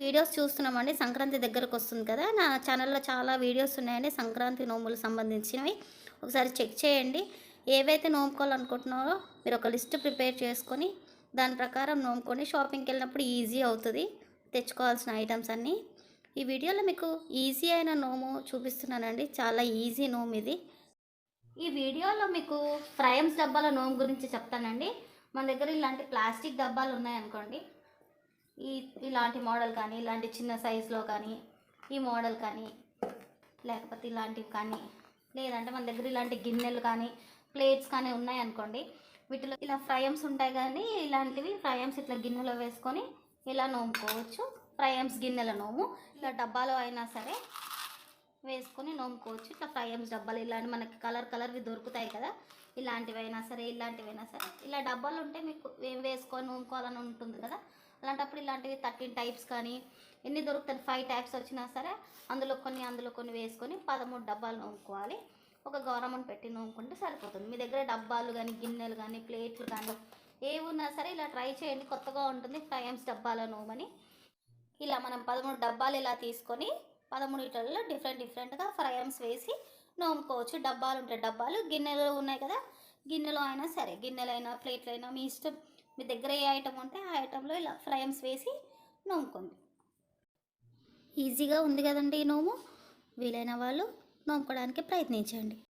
Videos చూస్తున్నామండి. సంక్రాంతి దగ్గరకు వస్తుంది కదా. నా ఛానల్లో చాలా వీడియోస్ ఉన్నాయండి. సంక్రాంతి నోములు సంబంధించినవి. ఒకసారి చెక్ చేయండి. ఏవైతే నోముకోవాలనుకుంటున్నారో మీరు ఒక లిస్ట్ ప్రిపేర్ చేసుకొని దాని ప్రకారం నోముకొని షాపింగ్కి వెళ్ళినప్పుడు ఈజీ అవుతుంది. తెచ్చుకోవాల్సిన ఐటమ్స్ అన్నీ. ఈ వీడియోలో మీకు ఈజీ అయిన నోము చూపిస్తున్నానండి. చాలా ఈజీ నోము ఇది. ఈ వీడియోలో మీకు ఫ్రయమ్స్ డబ్బాల నోము గురించి చెప్తానండి. మన దగ్గర ఇలాంటి ప్లాస్టిక్ డబ్బాలు ఉన్నాయనుకోండి. ఈ ఇలాంటి మోడల్ కానీ ఇలాంటి చిన్న సైజులో కానీ ఈ మోడల్ కానీ లేకపోతే ఇలాంటివి కానీ లేదంటే మన దగ్గర ఇలాంటి గిన్నెలు కానీ ప్లేట్స్ కానీ ఉన్నాయనుకోండి వీటిలో ఇలా ఫ్రయమ్స్ ఉంటాయి కానీ ఇలాంటివి ఫ్రయమ్స్ ఇట్లా గిన్నెలో వేసుకొని ఇలా నోముకోవచ్చు. ఫ్రయమ్స్ గిన్నెల నోము ఇలా డబ్బాలో అయినా సరే వేసుకొని నోముకోవచ్చు. ఇట్లా ఫ్రయమ్స్ డబ్బాలు ఇలాంటి మనకి కలర్ కలర్వి దొరుకుతాయి కదా ఇలాంటివైనా సరే ఇలాంటివైనా సరే. ఇలా డబ్బాలు ఉంటే మీకు ఏం వేసుకొని నోముకోవాలని ఉంటుంది కదా అలాంటప్పుడు ఇలాంటివి థర్టీన్ టైప్స్ కానీ ఎన్ని దొరుకుతాయి ఫైవ్ టైప్స్ వచ్చినా సరే అందులో కొన్ని అందులో కొన్ని వేసుకొని పదమూడు డబ్బాలు నూముకోవాలి. ఒక గౌరమ్మను పెట్టి నూముకుంటే సరిపోతుంది. మీ దగ్గర డబ్బాలు కానీ గిన్నెలు కానీ ప్లేట్లు కానీ ఏవి ఉన్నా సరే ఇలా ట్రై చేయండి. కొత్తగా ఉంటుంది టైమ్స్ డబ్బాల నూమని. ఇలా మనం పదమూడు డబ్బాలు ఇలా తీసుకొని పదమూడు లీటర్లలో డిఫరెంట్ డిఫరెంట్గా ఫ్రయమ్స్ వేసి నోముకోవచ్చు. డబ్బాలు ఉంటాయి డబ్బాలు గిన్నెలు ఉన్నాయి కదా గిన్నెలో అయినా సరే గిన్నెలైనా ప్లేట్లైనా మీ ఇష్టం మీ దగ్గర ఏ ఐటమ్ ఉంటే ఆ ఐటెంలో ఇలా ఫ్రయమ్స్ వేసి నోముకోండి. ఈజీగా ఉంది కదండి ఈ నోము. వీలైన వాళ్ళు నోముకోవడానికి ప్రయత్నించండి.